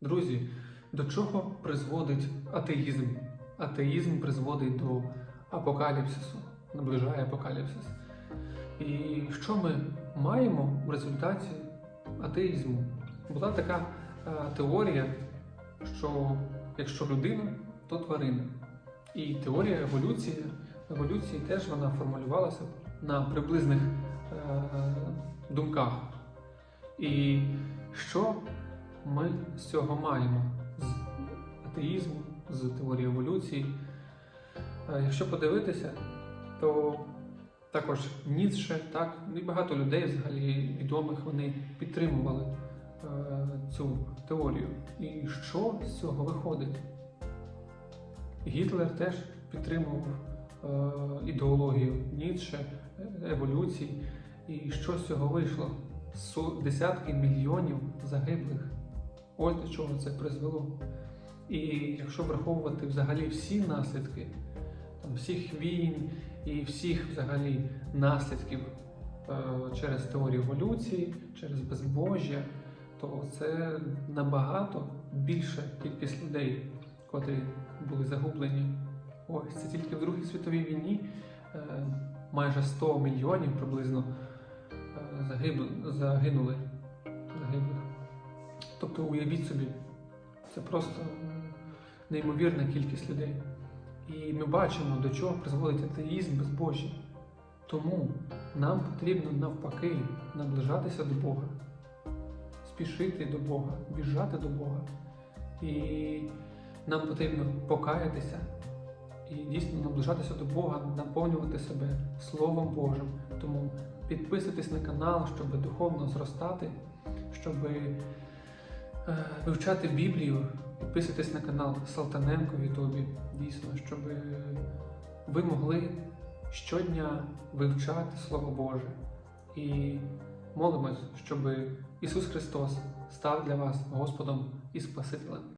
Друзі, до чого призводить атеїзм? Атеїзм призводить до апокаліпсису, наближає апокаліпсис. І що ми маємо в результаті атеїзму? Була така е, теорія, що якщо людина, то тварина. І теорія еволюції, еволюції теж вона формулювалася на приблизних е, думках. І що ми з цього маємо з атеїзму, з теорії еволюції. Е, Якщо подивитися, то також Ніцше, так, і багато людей взагалі відомих вони підтримували е, цю теорію. І що з цього виходить? Гітлер теж підтримував е, ідеологію Ніцше, еволюції. І що з цього вийшло? Десятки мільйонів загиблих. Ось до чого це призвело. І якщо враховувати взагалі всі наслідки, там, всіх війн і всіх взагалі наслідків е, через теорію еволюції, через безбожжя, то це набагато більша кількість людей, котрі були загублені. Ось це тільки в Другій світовій війні е, майже 100 мільйонів приблизно е, загибли, загинули загиблих. Тобто уявіть собі, це просто неймовірна кількість людей. І ми бачимо, до чого призводить атеїзм безбожжя. Тому нам потрібно навпаки наближатися до Бога, спішити до Бога, біжати до Бога. І нам потрібно покаятися і дійсно наближатися до Бога, наповнювати себе Словом Божим. Тому підписуйтесь на канал, щоб духовно зростати, щоб вивчати Біблію. Підписуйтесь на канал Салтаненко в Ютубі, дійсно, щоб ви могли щодня вивчати Слово Боже. І молимось, щоб Ісус Христос став для вас Господом і Спасителем.